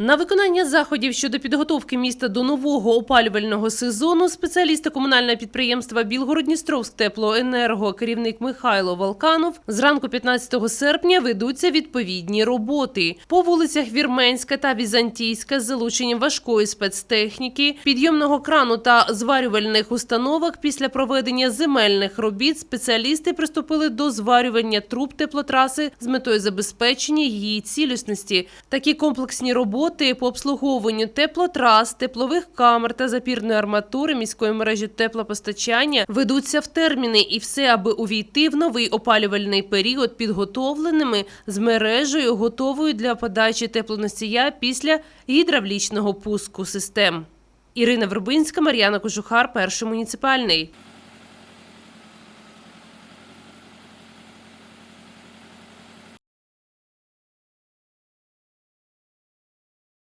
На виконання заходів щодо підготовки міста до нового опалювального сезону спеціалісти комунального підприємства Білгородністровськ теплоенерго, керівник Михайло Волканов, зранку 15 серпня ведуться відповідні роботи по вулицях Вірменська та Візантійська з залученням важкої спецтехніки, підйомного крану та зварювальних установок. Після проведення земельних робіт спеціалісти приступили до зварювання труб теплотраси з метою забезпечення її цілісності. Такі комплексні роботи по обслуговуванню теплотрас, теплових камер та запірної арматури міської мережі теплопостачання ведуться в терміни, і все, аби увійти в новий опалювальний період підготовленими з мережею, готовою для подачі теплоносія після гідравлічного пуску систем. Ірина Вербинська, Мар'яна Кожухар, перший муніципальний.